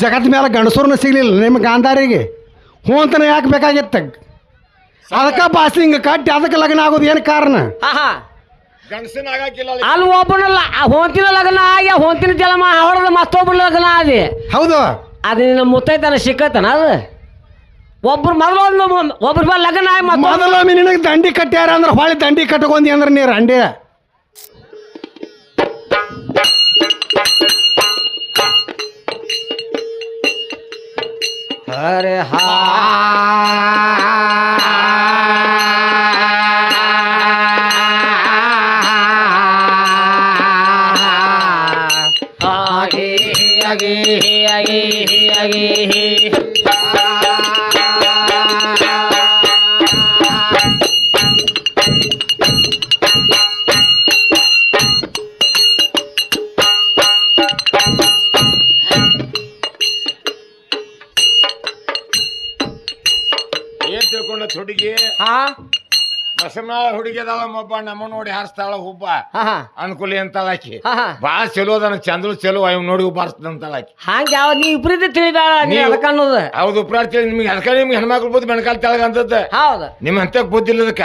ಜಗತ್ ಮೇಲೆ ಗಂಡಸೂರ್ನ ಸಿಗ್ಲಿಲ್ಲ ನಿಮ್ಮ ಗಾಂಧಾರಿಗೆ. ಹ್ಞೂ ಅಂತಾನೆ ಯಾಕೆ ಬೇಕಾಗಿತ್ತ? ಅದಕ್ಕೆ ಬಾಸಿಂಗ್ ಕಟ್ಟಿ ಅದಕ್ಕೆ ಲಗ್ನ ಆಗೋದು ಏನು ಕಾರಣ? ಅಲ್ಲಿ. ಒಬ್ಬನಲ್ಲ ಹೊಂತಿನ ಲಗ್ನ ಆಗಿ ಹೋಂತಿನ ಜಲಮ ಹೊಡೆದ ಮತ್ತೊಬ್ಬನ ಲಗ್ನ ಆದಿ. ಹೌದು. ಅದು ನಿನ್ನ ಮುತ್ತೈತನ ಸಿಕ್ಕತನ ಅದು? ಒಬ್ರು ಮೊದಲು ಒಂದು ಒಬ್ರ ಮೇಲೆ ಲಗ್ನ ಆಗಿ ಮೊದಲೊಮ್ಮೆ ನಿನಗೆ ದಂಡಿ ಕಟ್ಟ್ಯಾರ ಅಂದ್ರೆ ಹೊಳಿ ದಂಡಿ ಕಟ್ಕೊಂಡಿ ಅಂದ್ರೆ ನೀರು ಅಂಡಿ ಅರೆ ಹಾ ಅದಾಳ ಮಬ್ಬ ನಮ್ಮ ನೋಡಿ ಹಾರಿಸ್ತಾಳ ಹುಬ್ಬ. ಹಾ ಹಾ. ಅನುಕೂಲಿ ಅಂತಾಳ ಆಕಿ. ಹಾ ಹಾ. ಬಾಳ ಚಲೋ ಅದನ್ನ ಚಂದ್ರು ಚಲೋ ಅವ್ ನೋಡಿ ಹುಬ್ಬ ಹಾರಿಸ್ತಂತಾಳ ಆಕಿ. ಹಂಗ ಯಾವ ನೀ ಇಬ್ರಿದ್ದು ತಿಳಿದಾಳ ನೀ ನೀವು- ಅದಕ್ಕ ಅನ್ನೋದು. ಹೌದು ಉಪರಾರ್ತಿ ನಿಮ್ಗೆ ಅದಕ್ಕೆ ನಿಮ್ಗೆ ಹೆಣ್ಮಕ್ಳು ಬುದ್ಧಿ ಮಣಕಾಲ್ ತೆಳಗ ಅಂತದ ಹೌದು. ನಿಮ್ ಅಂತ ಬುದ್ಧಿ ಇಲ್ಲದಕ್ಕ.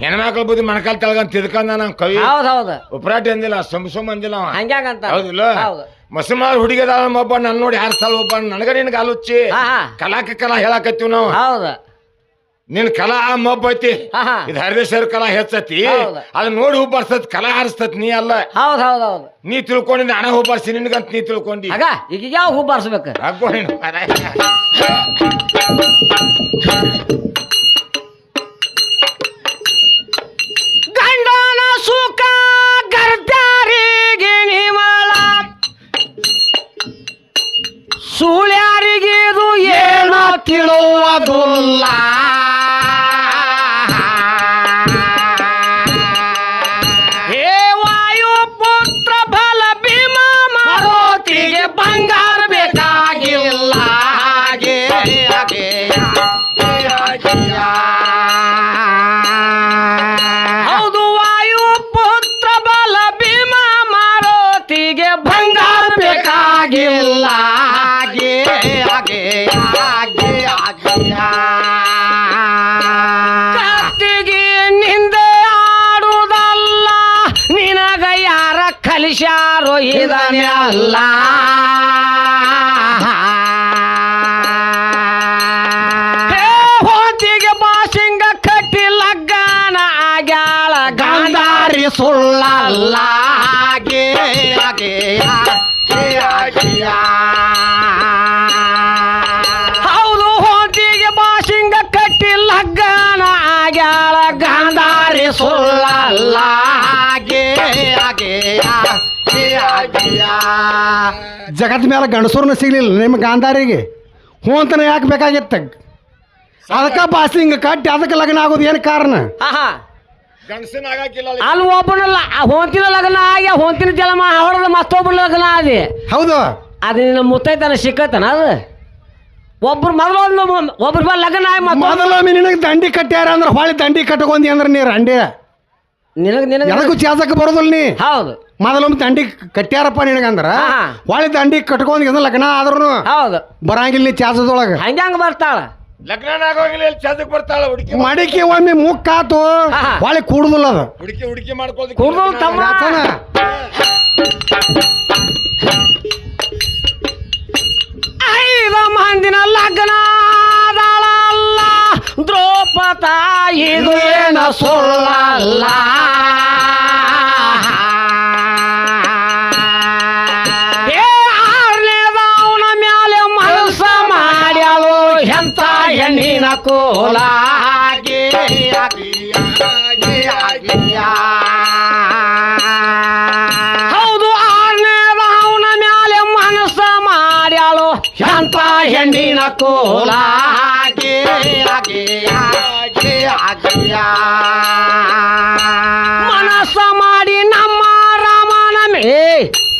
ಹೆಣ್ಮಕ್ಳು ಬುದ್ಧಿ ಮಣಕಾಲ್ ತೆಳಗ ಅಂತ ತಿದ್ಕೊಂಡ ನಾನು ಕವಿ. ಹೌದು ಹೌದು. ಉಪರಾಟಿ ಅಂದಿಲ್ಲ ಸುಮ್ ಸುಮ್ ಅಂದಿಲ್ಲ ಅವ. ಹಂಗ್ಯಾಂಗಂತ ಹೌದಿಲ್ಲ? ಹೌದು. ಮುಸಲ್ಮಾನ್ ಹುಡುಗಿ ಅದಾಳ ಒಬ್ಬ ನನ್ ನೋಡಿ ಹಾರಿಸ್ತಾಳ ಒಬ್ಬ ನನಗ ನಿನ್ಗೆ ಆಲೋಚಿ ಕಲಾಕ ಕಲಾ ಹೇಳಾಕತ್ತೀವಿ ನಾವು. ಹೌದು. ನಿನ್ ಕಲಾ ಮಬ್ಬ ಐತಿ ಹಾ ಹಾ. ಇದು ಹರಿದೇಶ್ವರ ಕಲಾ ಹೆಚ್ಚತಿ. ಹೌದು. ಅದನ್ನ ನೋಡಿ ಹೂ ಬರ್ಸತ್ ಕಲಾ ಹರಿಸ್ತತ್ ನೀ ಅಲ್ಲ. ಹೌದು ಹೌದು ಹೌದು. ನೀ ತಿಳ್ಕೊಂಡಿ ಹಣ ಹೂ ಬರ್ಸಿ ನಿನ್ಗಂತ ನೀ ತಿಳ್ಕೊಂಡಿ. ಆಗ ಈಗ ಯಾವ ಹೂ ಬಾರಿಸ್ಬೇಕು? ಹಾಕೋ ನೀನು ಮಾರಾಯ. ಗಂಡನ ಸುಖ ಗರ್ದಾರಿಗೆ ನಿಮಳ. ಸುಳ್ಯಾರಿಗೆ ಇದು ಏನೋ ತಿಳುವುದಿಲ್ಲ Give me Allah. ಜಗತ್ ಮೇಲೆ ಗಂಡಸೂರ್ನ ಸಿಗ್ಲಿಲ್ಲ ನಿಮ್ಮ ಗಾಂಧಾರಿಗೆ. ಹ್ಞೂ ಅಂತಾನೆ ಯಾಕೆ ಬೇಕಾಗಿತ್ತ? ಅದಕ್ಕೆ ಬಾಸಿಂಗ್ ಕಟ್ಟಿ ಅದಕ್ಕೆ ಲಗ್ನ ಆಗೋದು ಏನು ಕಾರಣ? ಆಹಾ ಗಂಡಸನ ಆಗಾಕಿಲ್ಲ ಅಲ್ಲಿ. ಒಬ್ಬನಲ್ಲ. ಹೊಂತಿನ ಲಗ್ನ ಆಗಿ ಹೋಂತಿನ ಜಲಮ ಹೊಡೆದ ಮತ್ತೊಬ್ಬನ ಲಗ್ನ ಆದಿ. ಹೌದು. ಅದು ನಿನ್ನ ಮುತ್ತೈತನ ಸಿಕ್ಕತನ ಅದು? ಒಬ್ರು ಮೊದಲು ಒಂದು ಒಬ್ರ ಮೇಲೆ ಲಗ್ನ ಆಗಿ ಮತ್ತೊಬ್ಬ ಮೊದಲೊಮ್ಮೆ ನಿನಗೆ ದಂಡಿ ಕಟ್ಟ್ಯಾರ ಅಂದ್ರೆ ಹೊಳಿ ದಂಡಿ ಕಟ್ಕೊಂಡಿ ಅಂದ್ರೆ ನೀರು ಅಂಡಿ ನಿನಗೆ ನಿನಗೆ ಎದಕ್ಕೂ ಚಾಸಕ್ಕೆ ಬರೋದಿಲ್ಲ ನೀ? ಹೌದು. ಮೊದಲೊಮ್ಮೆ ದಂಡಿ ಕಟ್ಟ್ಯಾರಪ್ಪ ನಿನಗಂದ್ರ ಹಾ. ಹೊಳಿ ದಂಡಿ ಕಟ್ಕೊಂಡ್ ಲಗ್ನ ಆದ್ರೂ ಹೌದು ಬರಂಗಿಲ್ಲ ನೀ ಚಾಸದೊಳಗೆ ಹಂಗ್ಯಾಂಗ ಬರ್ತಾಳ ಲಗ್ನ ಆಗೋಂಗಿಲ್ಲ ಇಲ್ಲಿ ಚಂದಕ್ ಬರ್ತಾಳ ಹುಡುಕಿ ಮಡಿಕೆ ಒಮ್ಮೆ ಮುಕ್ಕಾತು ಹಾ. ಹೊಳಿ ಕೂಡುದಿಲ್ಲ ಅದು ಹುಡುಕಿ ಹುಡುಕಿ ಮಾಡ್ಕೊಳ್ಳೋದಕ್ಕೆ ಕುಡ್ದು ಲಗ್ನ ತಮ್ಮ. ಆತನ. ಐದು ಮಂದಿನ ಲಗ್ನ ಆದಳಲ್ಲ ದ್ರೌಪದ ಇದು ಏನ ಸುಳ್ಳಲ್ಲ ಹೆಣ್ಣಿನ ಕೋಲ ಹಾಗೆ ಹೌದು ಅವನ ಮ್ಯಾಲೆ ಮನಸ್ಸ ಮಾಡ್ಯಾಳು. ಎಂತ ಹೆಣ್ಣಿನ ಕೋಲ ಹಾಗೆ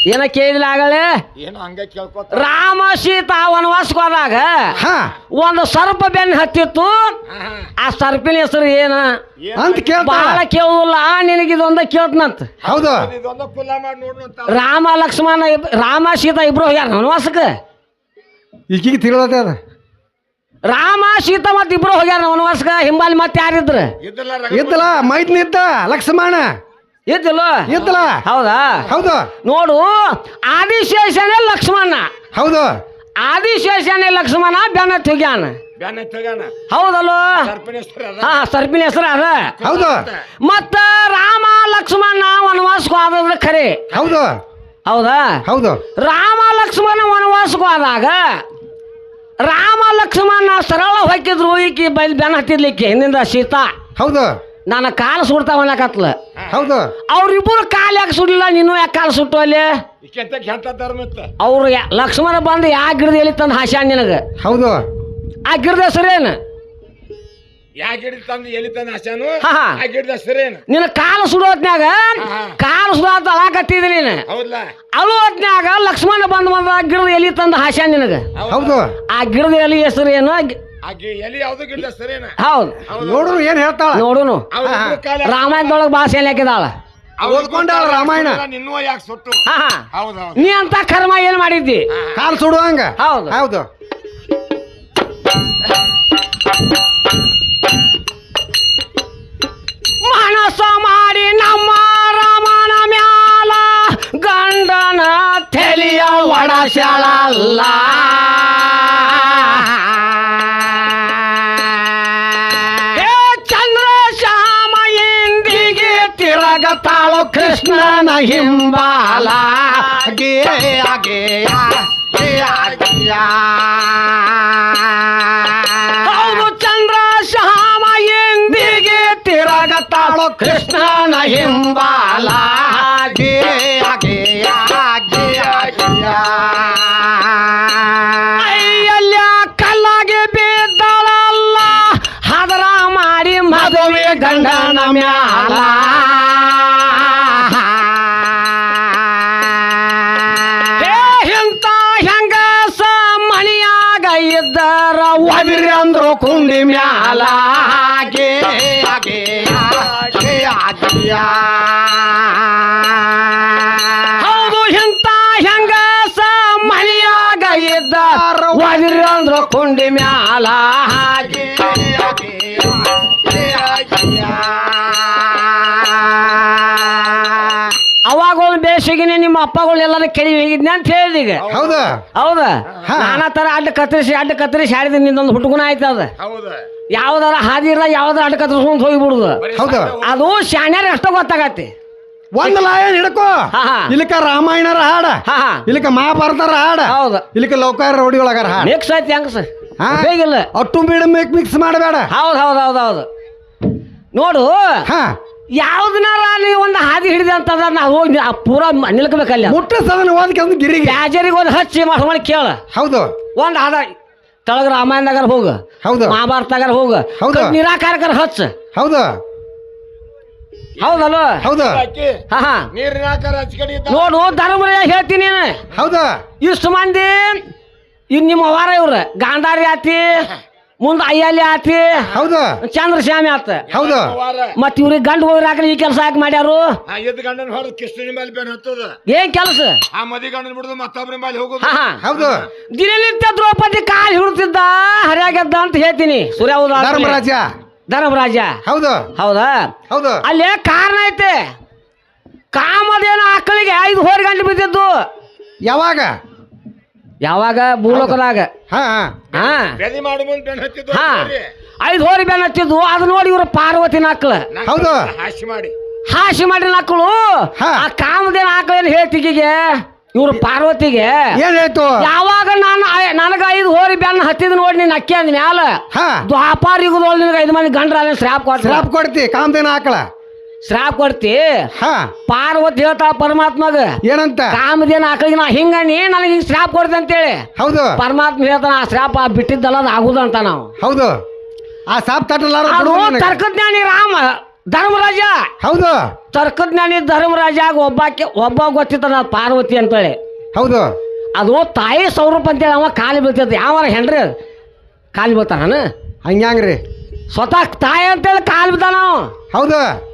ಏನ ಕೇಳಿಲ್ಲ ಆಗಲೇ? ಏನು ಹಂಗ ಕೇಳ್ಕೊತ ರಾಮ ಸೀತಾ ವನವಾಸಕ್ಕೆ ಹೋದಾಗ ಹಾ. ಒಂದು ಸರ್ಪ ಬೆನ್ನ ಹತ್ತಿತ್ತು. ಆ ಸರ್ಪಿನ ಹೆಸರು ಏನ? ಅಂತ ಕೇಳ್ತಾಳ ಬಹಳ ಕೇಳುದಿಲ್ಲ. ನಿನಗೆ ಇದೊಂದ ಕೇಳ್ತನಂತ. ಹೌದು. ಇದೊಂದು ಕುಲ್ಲ ಮಾಡಿ ನೋಡು ಅಂತ. ರಾಮ ಲಕ್ಷ್ಮಣ ಇಬ್- ರಾಮ ಸೀತಾ ಇಬ್ರು ಹೋಗ್ಯಾರ ವನವಾಸಕ್ಕೆ? ಈಗೀಗ ತಿಳಿದತೆ ಅದ. ರಾಮ ಸೀತಾ ಮತ್ತೆ ಇಬ್ರು ಹೋಗ್ಯಾರ ವನವಾಸಕ ಹಿಂಬಾಲಿ ಮತ್ತೆ ಯಾರಿದ್ರ? ಇದ್ದಲ್ಲ ಇದ್ದಲ್ಲ ಮೈದ್ನ ಇದ್ದ ಲಕ್ಷ್ಮಣ. ಇದ್ದಿಲ್ಲ? ಇದ್ದಲ್ಲ. ಹೌದಾ? ಹೌದು. ನೋಡು ಆದಿಶೇಷನೇ ಲಕ್ಷ್ಮಣ. ಹೌದು. ಆದಿಶೇಷನೇ ಲಕ್ಷ್ಮಣ ಬೆನ್ನ ತೆಗಾನ ಹೌದಲ್ಲೋ? ಹಾ ಸರ್ಪಿನ ಹೆಸರು ಅದ. ಹೌದು. ಮತ್ತ ರಾಮ ಲಕ್ಷ್ಮಣ ವನವಾಸಕ್ಕೂ ಆದ್ರೆ ಖರೆ. ಹೌದು. ಹೌದಾ? ಹೌದು. ರಾಮ ಲಕ್ಷ್ಮಣ ವನವಾಸಕ್ಕೂ ಆದಾಗ ರಾಮ ಲಕ್ಷ್ಮಣ ಸರಳ ಹೊಕ್ಕಿದ್ರು ಈಕಿ ಬೈಲ್ ಬೆನ್ನ ಹತ್ತಿರ್ಲಿಕ್ಕೆ ಹಿಂದಿಂದ ಸೀತಾ. ಹೌದು. ನನ್ನ ಕಾಲು ಸುಡ್ತಾವ ಅನ್ನಕತ್ಲ. ಹೌದು. ಅವ್ರಿಬ್ಬರು ಕಾಲು ಯಾಕೆ ಸುಡಲಿಲ್ಲ? ನೀನು ಯಾಕೆ ಕಾಲು ಸುಟ್ಟು ಅಲ್ಲಿ? ಅವ್ರು ಯಾ- ಲಕ್ಷ್ಮಣ ಬಂದು ಯಾ ಗಿಡದ ಎಲ್ಲಿ ತಂದು ಹಾಸ್ಯಾನ ನಿನಗೆ? ಹೌದು. ಆ ಗಿಡದ ಹೆಸರೇನು ಯಾ ಗಿಡ ತಂದು ಎಲ್ಲಿ ತಂದು ಹಸ್ಯಾನು? ಹಾ, ಹಾ. ಆ ಗಿಡದ ಹೆಸರೇನು ನಿನ್ನ ಕಾಲು ಸುಡೋತ್ನ್ಯಾಗ ಹಾ. ಕಾಲು ಸುಡೋತ್ ಅಳಾಕತ್ತಿದ್ದೆ ನೀನು. ಹೌದ್ಲ? ಅಳು ಹೊತ್ನ್ಯಾಗ ಲಕ್ಷ್ಮಣ ಬಂದು ಬಂದ ಆ ಗಿಡದ ಎಲಿ ತಂದು ಹಾಸ್ಯಾನ ನಿನಗೆ. ಹೌದು. ಆ ಗಿಡದ ಎಲಿ ಹೆಸರು ಏನು ಆ ಎಲ್ಲಿ ಯಾವ್ದು ಗಿಡ ಸರಿನ ಹೌದು. ನೋಡ್ರು ಏನ್ ಹೇಳ್ತಾಳ? ನೋಡುನು. ರಾಮಾಯಣದೊಳಗೆ ಭಾಷೆ ಎಲ್ಲಿ ಹಾಕಿದಾಳ? ಓದ್ಕೊಂಡಾಳ ರಾಮಾಯಣ. ನಿನ್ನೂ ಯಾಕೆ ಸುಟ್ಟು? ನೀ ಅಂತ ಕರ್ಮ ಏನು ಮಾಡಿದ್ದಿ? ಕಾಲ್ ಸುಡುವಂಗ ಹೌದು. ಹೌದು. ಮನಸ್ಸು ಮಾಡಿ ನಮ್ಮ ರಾಮನ ಮ್ಯಾಲ ಗಂಡನ ತೆಲಿಯ ಒಡಸ್ಯಾಳಲ್ಲ ತಿರಗತಾಳು ಕೃಷ್ಣನ ಹಿಂಬಾಲ. ಗೇ ಹೌದು ಚಂದ್ರ ಶ್ಯಾಮ ಎಂದಿಗೆ ತಿರಗತಾಳು ಕೃಷ್ಣನ ಹಿಂಬಾಲ. ಅಯ್ಯಲ್ಯ ಕಲ್ಲಾಗೆ ಬಿದ್ದಳಲ್ಲ. ಹದರ ಮಾಡಿ ಮದುವೆ ಗಂಡನ ಮ್ಯಾಲ ಒದಿರಿ ಅಂದ್ರು ಕುಂಡಿ ಮ್ಯಾಲ ಹೌದು ಇಂತ ಹೆಂಗ ಮಣಿಯಾಗ ಇದ್ದರ ಒದಿರಿ ಅಂದ್ರು ಕುಂಡಿ ಮ್ಯಾಲ ನಿಮ್ಮ ಅಪ್ಪಗಳು ಎಲ್ಲಾರು ಕೆಳಿ ಹೋಗಿದ್ನಿ ಅಂತ ಹೇಳಿದ ಈಗ. ಹೌದು. ಹೌದಾ? ಹಾ. ನಾನಾ ತರ ಅಡ್ಡ ಕತ್ತರಿಸಿ ಅಡ್ಡ ಕತ್ತರಿಸಿ ಹಾಡಿದ ನಿಂದೊಂದು ಹುಟ್ಟುಗುಣ ಆಯ್ತು ಅದ. ಹೌದು. ಯಾವ್ದಾರ ಹಾದಿ ಇಲ್ಲ ಯಾವ್ದಾರ ಅಡ್ಡ ಕತ್ತರಿಸ್ಕೊಂಡು ಹೋಗಿಬಿಡುದು. ಹೌದು. ಅದು ಶಾನ್ಯಾರ ಅಷ್ಟ ಗೊತ್ತಾಗತ್ತೆ. ಒಂದ್ ಲಾಯನ್ ಹಿಡ್ಕೋ. ಇಲ್ಲಿಕ ರಾಮಾಯಣರ ಹಾಡ. ಹಾ ಹಾ. ಇಲ್ಲಿಕ ಮಹಾಭಾರತರ ಹಾಡ. ಹೌದು. ಇಲ್ಲಿಕ ಲೌಕಾರ ರೋಡಿ ಒಳಗಾರ ಹಾಡ. ಮಿಕ್ಸ್ ಆಯ್ತು ಹೆಂಗ ಸರ್ ಹೇಗಿಲ್ಲ ಅಟ್ಟು ಬೀಡ ಮೇಕ್ ಮಿಕ್ಸ್ ಮಾಡಬೇಡ. ಹೌದು ಹೌದು ಹೌದು ಹೌದು. ನೋಡು. ಹಾ. ಯಾವ್ದನಾರ ನೀವು ಒಂದು ಹಾದಿ ಹಿಡಿದೆ ಅಂತಂದ್ರೆ ನಾವು ಹೋಗಿ ಆ ಪೂರ ಮ- ನಿಲ್ಕಬೇಕಲ್ಲ ಮುಟ್ಟ ಸದನ ಒಂದು ಗಿರಿಗೆ ಬ್ಯಾಜರಿಗೆ ಒಂದು ಹಚ್ಚಿ ಮಾಡಿ ಮಾಡಿ ಕೇಳ. ಹೌದು. ಒಂದು ಹಾದ ತಳಗ ರಾಮಾಯಣದಾಗ ಹೋಗ. ಹೌದು. ಮಹಾಭಾರತದಾಗ ಹೋಗ. ಹೌದು. ನಿರಾಕಾರಕರ ಹಚ್ಚ. ಹೌದು. ಹೌದಲ್ವ ಹೌದು. ಹಾ ಹಾ. ನೀರಿನ ಆಕಾರ ಹಚ್ಕಡಿ ಇದ್ದ. ನೋಡು ಧರ್ಮರಾಯ ಹೇಳ್ತೀನಿ ನೀನು. ಹೌದು. ಇಷ್ಟು ಮಂದಿ ಇನ್ ನಿಮ್ಮ ವಾರ ಇವ್ರ. ಗಾಂಧಾರಿ ಆತಿ. ಮುಂದೆ ಅಯ್ಯಲ್ಲಿ ಆತಿ ಹೌದು. ಚಂದ್ರಶ್ಯಾಮಿ ಆತ. ಹೌದು. ಮತ್ ಇವ್ರಿಗೆ ಗಂಡು ಹೋಗ್ರಾಕ ಈ ಕೆಲಸ ಯಾಕೆ ಮಾಡ್ಯಾರು? ಎದ್ ಗಂಡನ ಕೃಷ್ಣನ ಮೇಲೆ ಹತ್ತದ. ಏನ್ ಕೆಲಸ? ಆ ಮದಿ ಗಂಡನ ಬಿಡುದು ಮತ್ತೊಬ್ಬರ ಮೇಲೆ ಹೋಗುದು. ಹೌದು. ದಿನನಿತ್ಯ ದ್ರೌಪದಿ ಕಾಲ್ ಹಿಡುತ್ತಿದ್ದ ಹರಿಯಾಗೆದ್ದ ಅಂತ ಹೇಳ್ತೀನಿ. ಸೂರ್ಯ ಹೌದಾ ಧರ್ಮರಾಜ ಧರ್ಮರಾಜ ಹೌದು. ಹೌದಾ? ಹೌದು. ಅಲ್ಲೇ ಕಾರಣ ಐತೆ. ಕಾಮದೇನ ಆಕಳಿಗೆ ಐದು ಹೋರಿ ಗಂಟೆ ಬಿದ್ದಿದ್ದು. ಯಾವಾಗ? ಯಾವಾಗ? ಭೂಲೋಕದಾಗ. ಹಾ ಹಾ. ಹಾ. ಬೆದಿ ಮಾಡಿ ಮುಂದೆ ಬೆನ್ ಹತ್ತಿದ್ದು ಹಾ. ನೋಡಿ. ಐದು ಹೋರಿ ಬೆನ್ನ ಹಚ್ಚಿದ್ವು ಅದು ನೋಡಿ ಇವರು ಪಾರ್ವತಿ ನಕ್ಳು. ಹೌದು. ಹಾಸಿ ಮಾಡಿ. ಹಾಸಿ ಮಾಡಿ ನಕ್ಳು. ಹಾ. ಆ ಕಾಮದೇನ ಏನು ಹೇಳ್ತಿಗೆ ಇವ್ರು ಪಾರ್ವತಿಗೆ. ಏನಾಯ್ತು ಯಾವಾಗ ನಾನು ಐ- ನನಗ ಐದು ಹೋರಿ ಬೆನ್ನ ಹತ್ತಿದ್ ನೋಡಿ ನೀನ್ ಅಕ್ಕಿ ಅಂದ ಮ್ಯಾಲ ಹಾ. ದ್ವಾಪಾರ ಯುಗದೊಳಗೆ ನಿನಗೆ ಐದು ಮಂದಿ ಗಂಡ್ರ ಅಲ್ಲಿ ಶ್ರಾಪ್ ಕೊಡ್ತಿ ಶ್ರಾಪ್ ಕೊಡ್ತಿ. ಕಾಮದೇನ ಹಾಕಳ ಶ್ರಾಪ್ ಕೊಡ್ತಿ? ಹಾ. ಪಾರ್ವತಿ ಹೇಳ್ತಾಳ ಪರಮಾತ್ಮಗ ಏನಂತ? ಕಾಮದೇನ ಆಕಳಿಗೆ ನಾ ಹಿಂಗನಿ ನನಗೆ ಹಿಂಗ್ ಶ್ರಾಪ್ ಕೊಡ್ತಿ ಅಂತೇಳಿ. ಹೌದು. ಪರಮಾತ್ಮ ಹೇಳ್ತಾನ ಆ ಶ್ರಾಪ ಬಿಟ್ಟಿದ್ದಲ್ಲ ಅದು ಆಗುದಂತ ನಾವು. ಹೌದು. ಆ ಸಾಪ್ ತಟ್ಟಲಾರ ತರ್ಕಜ್ಞಾನಿ ರಾಮ ಧರ್ಮರಾಜ. ಹೌದು. ತರ್ಕಜ್ಞಾನಿ ಧರ್ಮರಾಜ ಒಬ್ಬಾಕೆ ಒಬ್ಬ ಗೊತ್ತಿತ್ತಾನ ಪಾರ್ವತಿ ಅಂತೇಳಿ. ಹೌದು. ಅದು ತಾಯಿ ಸ್ವರೂಪ ಅಂತೇಳಿ ಅವ ಕಾಲಿ ಬೀಳ್ತೈತಿ. ಯಾವಾರ ಹೆಂಡ್ರಿ ಕಾಲಿ ಬೀಳ್ತಾನ ಹಂಗ್ಯಾಂಗ್ರಿ. ಸ್ವತಃ ತಾಯಿ ಅಂತೇಳಿ ಕಾಲು ಬಿದ್ದಾನ ಹೌದು.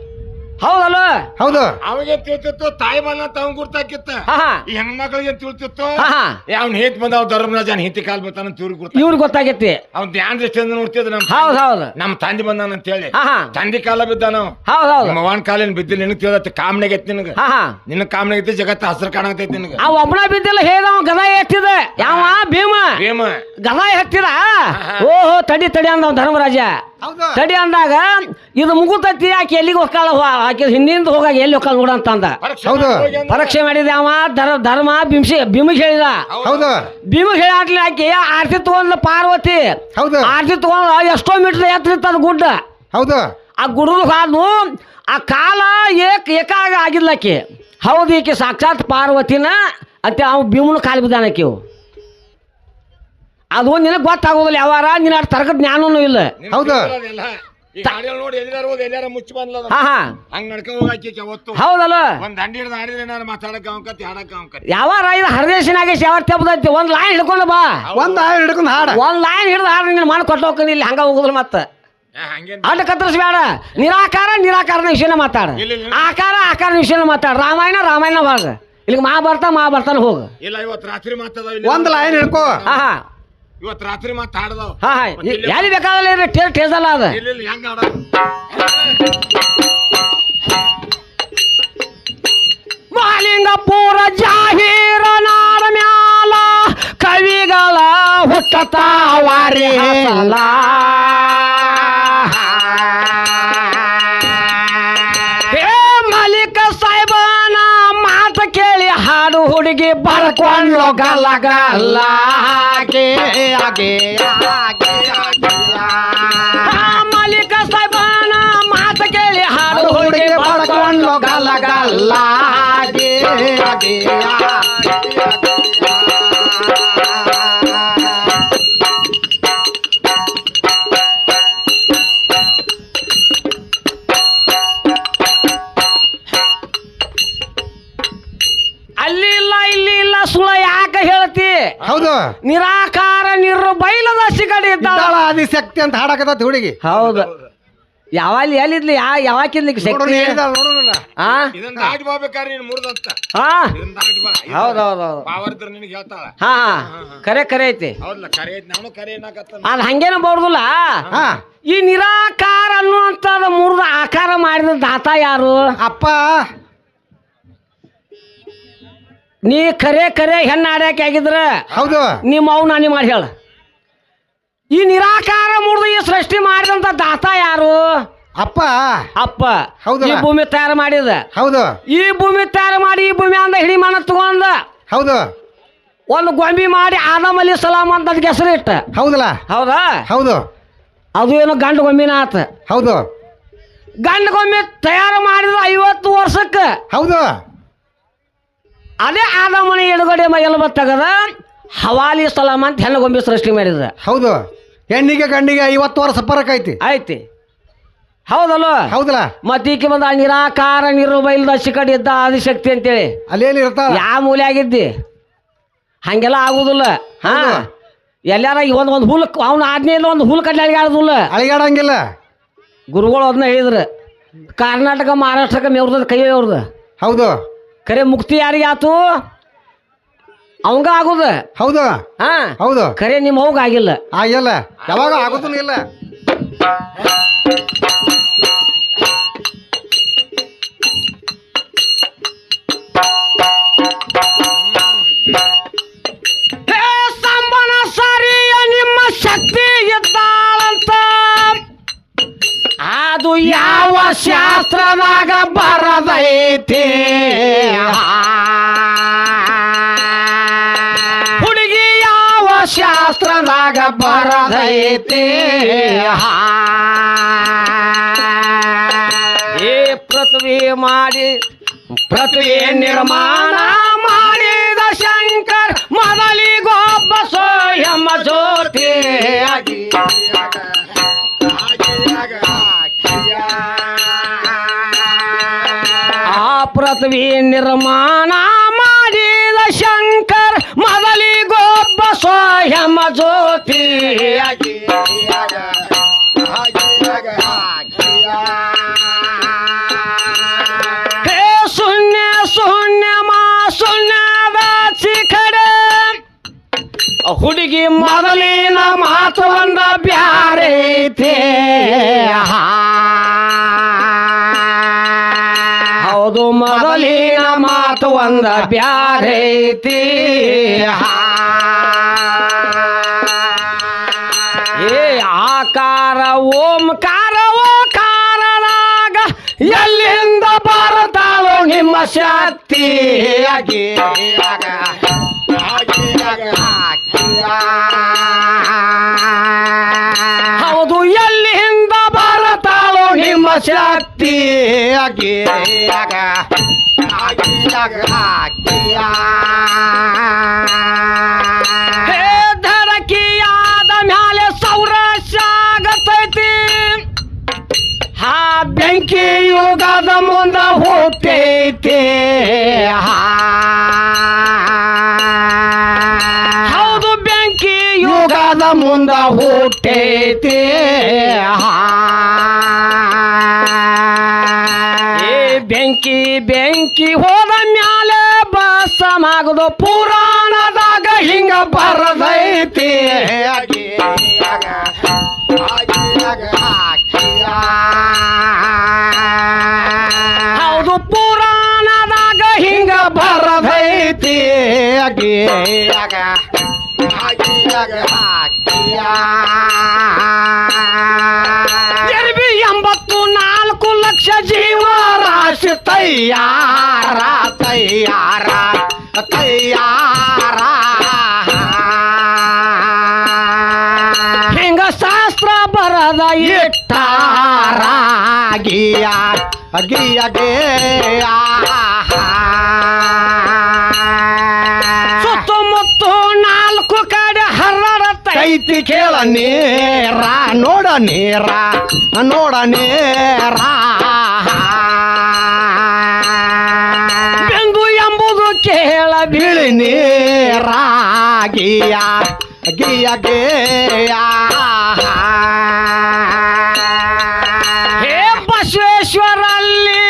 ಹೌದಲ್ಲ ಹೌದು. ಅವಾಗ ತಿಳ್ತಿತ್ತು? ತಾಯಿ ಬಂದ ತಾವ್ ಗುರ್ತಾಕಿತ್ತ ಹಾ ಹಾ. ಈ ಹೆಣ್ಮಕ್ಳಿಗೆ ತಿಳ್ತಿತ್ತು? ಹಾ ಹಾ. ಅವ್ನ ಹೇತ್ ಬಂದ ಧರ್ಮರಾಜನ್ ಹಿಂತಿ ಕಾಲ್ ಬರ್ತಾನ ತಿವ್ರಿ ಗುರ್ತ ಇವ್ರಿಗೆ ಗೊತ್ತಾಗೈತಿ. ಅವ್ನ ಧ್ಯಾನ ದೃಷ್ಟಿಯಿಂದ ನೋಡ್ತಿದ್ರು ನಮ್ ಹೌದ್ ಹೌದು. ನಮ್ ತಂದೆ ಬಂದಾನ ಅಂತ ಹೇಳಿ ಹಾ ಹಾ. ತಂದೆ ಕಾಲ ಬಿದ್ದ ನಾವು ಹೌದ್ ಹೌದು. ನಿಮ್ಮ ಅವನ್ ಕಾಲಿನ ಬಿದ್ದಿಲ್ಲ ನಿನಗ್ ತಿಳಿದತ್ತೆ ಕಾಮನೆಗೆ ಐತಿ ನಿನಗ. ಹಾ ಹಾ. ನಿನ್ನ ಕಾಮನೆಗೆ ಐತಿ ಜಗತ್ತ ಹಸ್ರ ಕಾಣತೈತಿ ನಿನಗ. ಆ ಒಬ್ಬನ ಬಿದ್ದಿಲ್ಲ ಹೇಳ್ದವ ಗದ ಎತ್ತಿದ. ಯಾವ ಭೀಮ? ಭೀಮ. ಗದ ಎತ್ತಿದ? ಓಹೋ ತಡಿ ತಡಿ ಅಂದವ ಧರ್ಮರಾಜ ಹೌದು ತಡಿ ಅಂದಾಗ ಇದು ಮುಗುತತ್ತಿ ಆಕೆ ಎಲ್ಲಿಗೆ ಹೋಗ್ಕಾಳ ಆಕೆ ಹಿಂದಿಂದ ಹೋಗಾಗ ಎಲ್ಲಿ ಹೋಗ್ಕಾಳ ನೋಡ ಅಂತ ಅಂದ ಪರೀಕ್ಷೆ ಹೌದು. ಪರೀಕ್ಷೆ ಮಾಡಿದ ಅವ ಧರ್ ಧರ್ಮ ಬಿಂಸಿ ಹೇಳಿದ. ಹೌದು. ಭೀಮಿಗೆ ಹೇಳಿ ಆಕೆ ಆರ್ತಿ ತಗೊಂಡ್ ಪಾರ್ವತಿ. ಹೌದು. ಆರ್ತಿ ತಗೊಂಡ್ ಎಷ್ಟೋ ಮೀಟರ್ ಎತ್ತರ ಇತ್ತದ ಗುಡ್ಡ. ಹೌದು. ಆ ಗುಡ್ಡದ ಹಾದು ಆ ಕಾಲ ಏಕ ಏಕಾಗ ಆಗಿಲ್ಲ ಆಕೆ. ಹೌದು ಈಕೆ ಸಾಕ್ಷಾತ್ ಪಾರ್ವತಿನ ಅಂತ ಅವ್ ಭೀಮನ ಕಾಲು ಬಿದ್ದಾನ ಆಕೆ ಅದು ನಿನಗೆ ಗೊತ್ತಾಗೋದಿಲ್ಲ ಯಾವಾರ ನಿನ್ನ ಅಷ್ಟು ತರ್ಕ ಜ್ಞಾನನೂ ಇಲ್ಲ. ಹೌದು. ಈ ಗಾಡಿಯಲ್ಲಿ ನೋಡಿ ಎಲ್ಲಿದಾರ ಹೋದ್ ಎಲ್ಲಾರ ಮುಚ್ಚಿ ಬಂದ್ಲ ಹಾ ಹಾ. ಹಂಗ ನಡ್ಕ ಹೋಗಾಕಿ ಅವತ್ತು ಹೌದಲ್ಲ? ಒಂದ್ ದಂಡಿ ಹಿಡ್ದು ಆಡಿದ್ರೆ ಏನಾರ ಮಾತಾಡಕ್ ಅವಕತಿ ಹಾಡಕ್ ಅವಕತಿ ಯಾವಾರ ಇದು ಹರದೇಶನಾಗೇಶ್ ಯಾವಾಗ ತೆಪ್ಪದೈತಿ ಒಂದು ಲೈನ್ ಹಿಡ್ಕೊಂಡು ಬಾ. ಒಂದ್ ಆಯ್ ಹಿಡ್ಕೊಂಡು ಹಾಡ. ಒಂದು ಲೈನ್ ಹಿಡ್ದು ಹಾಡು ನೀನು ಮಾಡಿ ಕೊಟ್ಟು ಹೋಗ್ತೀನಿ ಇಲ್ಲಿ ಹಂಗ ಹೋಗುದಿಲ್ಲ ಮತ್ತೆ. ಹಂಗೇನ್ ಅಡ್ಡ ಕತ್ತರಿಸ್ಬೇಡ. ನಿರಾಕಾರ ನಿರಾಕಾರನ ವಿಷಯನ ಮಾತಾಡ. ಆಕಾರ ಆಕಾರ ವಿಷಯನ ಮಾತಾಡ. ರಾಮಾಯಣ ರಾಮಾಯಣ ಭಾಗ. ಇಲ್ಲಿಗೆ ಮಹಾಭಾರತ ಮಹಾಭಾರತನ ಹೋಗು. ಇಲ್ಲ ಇವತ್ತು ರಾತ್ರಿ ಮಾತಾಡ ಒಂದ್ ಲೈನ್ ಹಿಡ್ಕೋ. ಹಾ. ಹಾ ಇವತ್ ರಾತ್ರಿ ಮಾತಾಡ್ದವ್ ಹಾ ಹಾ. ಯಾರಿಗೆ ಬೇಕಾದಲ್ಲ ಇರ್ರಿ ಟೇರ್ ಟೇಸಲ್ಲ ಅದ. ಇಲ್ಲ ಇಲ್ಲ ಹೆಂಗ ಆಡ ಮಾಲಿಂಗಪುರ ಜಾಹೀರ ನಾಡ ಮ್ಯಾಲ ಕವಿಗಳ ಹುಟ್ಟತಾವಾರಿ. ಹಸಲ ಆಗೆ, ಆಗೆ, ಆಗೆ, ಆಗೆ. ಆ ಮಾಲೀಕ ಸಾಹೇಬನ ಮಾತ ಕೇಳಿ ಹಾಡು ಹುಡುಗಿ ಬರ್ಕೊಂಡು ಗಲ್ಲ ಗಲ್ಲ ಆಗೆ, ಆಗೆ. ಹೌದು. ನಿರಾಕಾರ ನಿರ್ಬೈಲದ ಸಿಗಡಿ ಇದ್ದಾಳ. ಆದಿಶಕ್ತಿ ಅಂತ ಹಾಡಕತ್ತ ಹುಡುಗಿ. ಹೌದು. ಯಾವಲ್ಲಿ ಎಲ್ಲಿದ್ಲಿ ಯಾ ನೋಡು ಶಕ್ತಿ. ಆ? ಇದನ್ನ ದಾಟಿ ಬಾಬೇಕಾರೆ ನೀನ್ ಮುರ್ದಂತ ಹಾ ಇದನ್ನ ದಾಟಿ ಬಾ. ಹೌದು ಹೌದು ಹೌದು. ಪಾವರ್ ಇದ್ರ ನಿನಗೆ ಹೇಳ್ತಾಳ. ಹಾ ಕರೆ ಕರೆ ಐತಿ. ಹೌದಲ್ಲ ಕರೆ ಐತಿ. ನಾನು ಕರೆ ಏನಾಕತ್ತ ಅದು ಹಂಗೇನ ಬರುದಿಲ್ಲ. ಹಾ. ಈ ನಿರಾಕಾರ ಅನ್ನುವಂಥದ್ದು ಮುರಿದ ಆಕಾರ ಮಾಡಿದ ದಾತ ಯಾರು? ಅಪ್ಪ ನೀ ಕರೆ ಕರೆ ಹೆಣ್ಣು ಆಡ್ಯಾಕೆ ಆಗಿದ್ರ? ಹೌದು. ನಿಮ್ಮ ಅವು ನಾನಿ ಮಾಡಿ ಹೇಳ. ಈ ನಿರಾಕಾರ ಮುರಿದು ಈ ಸೃಷ್ಟಿ ಮಾಡಿದಂತ ದಾತ ಯಾರು? ಅಪ್ಪ. ಅಪ್ಪ. ಹೌದು ಈ ಭೂಮಿ ತಯಾರು ಮಾಡಿದ. ಹೌದು. ಈ ಭೂಮಿ ತಯಾರು ಮಾಡಿ ಈ ಭೂಮಿ ಅಂದ ಹಿಡಿ ಮನ ತಗೊಂಡ. ಹೌದು. ಒಂದು ಗೊಂಬಿ ಮಾಡಿ ಆದಮ್ ಅಲಿ ಸಲಾಮ್ ಅಂತ ಅದಕ್ಕೆ ಹೆಸರು ಇಟ್ಟ. ಹೌದಲ್ಲ. ಹೌದಾ? ಹೌದು. ಅದು ಏನು ಗಂಡು ಗೊಂಬಿನ ಆತ. ಹೌದು. ಗಂಡು ಗೊಂಬಿ ತಯಾರು ಮಾಡಿದ ಐವತ್ತು ವರ್ಷಕ್ಕೆ ಹೌದು. ಅದೇ ಆದಮನ ಎಡಗಡೆ ಮೈಯಲ್ಬ ತೆಗದ ಹವಾಲಿ ಸಲಾಮ್ ಅಂತ ಹೆಣ್ಣು ಗೊಂಬೆ ಸೃಷ್ಟಿ ಮಾಡಿದ. ಹೌದು. ಹೆಣ್ಣಿಗೆ ಗಂಡಿಗೆ ಐವತ್ತು ವರ್ಷ ಪರಕ್ ಐತಿ. ಐತಿ. ಹೌದಲ್ವ ಹೌದಲ್ಲ? ಮತ್ತೀಕೆ ಬಂದ ನಿರಾಕಾರ ನಿರ್ಬೈಲ್ದ ಶಿಕಡಿ ಇದ್ದ ಆದಿಶಕ್ತಿ ಅಂತೇಳಿ. ಅಲ್ಲೇಲಿ ಇರ್ತಾಳ ಯಾವ ಮೂಲೆ ಆಗಿದ್ದಿ? ಹಂಗೆಲ್ಲ ಆಗುದಿಲ್ಲ. ಹಾ. ಎಲ್ಲಾರ ಒಂದ್ ಒಂದು ಹುಲ್ ಅವ್ನ ಆಜ್ಞೆಯಿಂದ ಒಂದು ಹುಲ್ ಕಡ್ಲೆ ಆಡುದಿಲ್ಲ ಅಳಿಗಾಡಂಗಿಲ್ಲ. ಗುರುಗಳು ಅದನ್ನ ಹೇಳಿದ್ರು. ಕರ್ನಾಟಕ ಮಹಾರಾಷ್ಟ್ರಕ್ಕೆ ಮೇವ್ರದ ಕೈ ಅವ್ರದ್ದು ಹೌದು. ಖರೆ ಮುಕ್ತಿ ಯಾರಿಗೆ ಆತು? ಅವಂಗ ಆಗುದ. ಹೌದು. ಹಾ. ಹೌದು. ಕರೆ ನಿಮ್ಮ ಹೋಗ ಆಗಿಲ್ಲ. ಆಗಿಲ್ಲ. ಯಾವಾಗ ಆಗುತ್ತೂ ಇಲ್ಲ. ಯಾವ ಶಾಸ್ತ್ರದಾಗ ಬರದೈತಿ? ಹುಡುಗಿ ಯಾವ ಶಾಸ್ತ್ರದಾಗ ಬರದೈತಿ? ಏ ಪೃಥ್ವಿ ಮಾಡಿ, ಪೃಥ್ವಿ ನಿರ್ಮಾಣ ಮಾಡಿದ ಶಂಕರ್, ಮೊದಲಿಗೊಬ್ಬ ಸ್ವಯಂ ಜ್ಯೋತಿ ಆಗಿ ಪೃಥ್ವಿ ನಿರ್ಮಾಣ ಮಾಡಿದ ಶಂಕರ್ ಮೊದಲಿಗೊಬ್ಬ ಸ್ವಯಂ ಜ್ಯೋತಿಯಾಗಿ ಹೇ ಮಾ ಸುಣ್ಯದ ಚಿಕಡೆ. ಹುಡುಗಿ ಮೊದಲಿನ ಮಾತು ಅಂದ ಬ್ಯಾರೈತೆ ಹಾ ಮಾತು ಒಂದ ಬ್ಯಾರೈತಿ. ಏ, ಆಕಾರ ಓಂಕಾರ ಓಕಾರನಾಗ ಎಲ್ಲಿಂದ ಬರತಾಳೋ ನಿಮ್ಮ ಶಕ್ತಿ ಹೌದು, ಎಲ್ಲಿಂದ ಬರತಾಳೋ ನಿಮ್ಮ ಶಕ್ತಿ ಹೇ ಧಡಕಿಯಾದ ಮ್ಯಾಲೆ ಸೌರ ಸಾಗತೈತಿ ಹಾ ಬೆಂಕಿ ಯುಗದ ಮುಂದ ಹೋಗ್ತೈತಿ ಹೌದು ಬೆಂಕಿ ಯುಗದ ಮುಂದ ಹೋಗ್ತೈತಿ ಏ ಬೆಂಕಿ ಹೋದ ಮ್ಯಾಲೆ ಬಸಮಾಗದು ಪುರಾಣದಾಗ ಹಿಂಗ ಬರದೈತಿ. ಹೌದು ಪುರಾಣದಾಗ ಹಿಂಗ ಬರದೈತಿ. ಎರ್ಬಿ ಲಕ್ಷ ಜೀವ ರಾಶಿ ತಯ್ಯಾರ ತಯ್ಯಾರ ತಯ್ಯಾರ ಹಿಂಗ ಶಾಸ್ತ್ರ ಬರದ ಇಟ್ಟಾರ, ಗಿಯ ಗಿಯ ಗಿಯ. ಸುತ್ತಮುತ್ತ ನಾಲ್ಕು ಕಡೆ ಹರಡತೈತಿ ಕೇಳ ನೇರ, ನೋಡ ನೇರ ನೋಡ ನೇರ. ಕೇಳ ಬಿಳಿ ನೇರ ಗಿಯ ಗಿಯ ಗೇಯ. ಹೇ ಬಸವೇಶ್ವರಲ್ಲಿ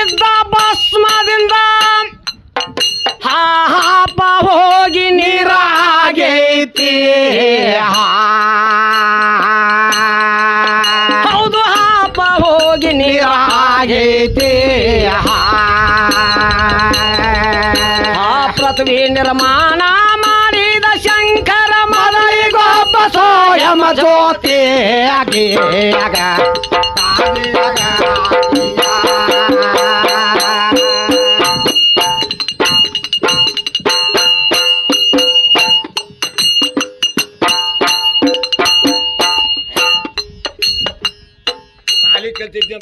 ಇದ್ದ ಭಸ್ಮದಿಂದ ಹಾ ಹಾಪ ಹೋಗಿ ನೀರಾಗೈತಿ. ಹೌದು ಹಾಪ ಹೋಗಿ ನೀರಾಗೈತಿ. ನಿರ್ಮಾಣ ಮಾಡಿದ ಶಂಕರ ಮೊದಲಿಗೊಬ್ಬ ಸೋಯಮ ಜ್ಯೋತಿ ಆಗಿ.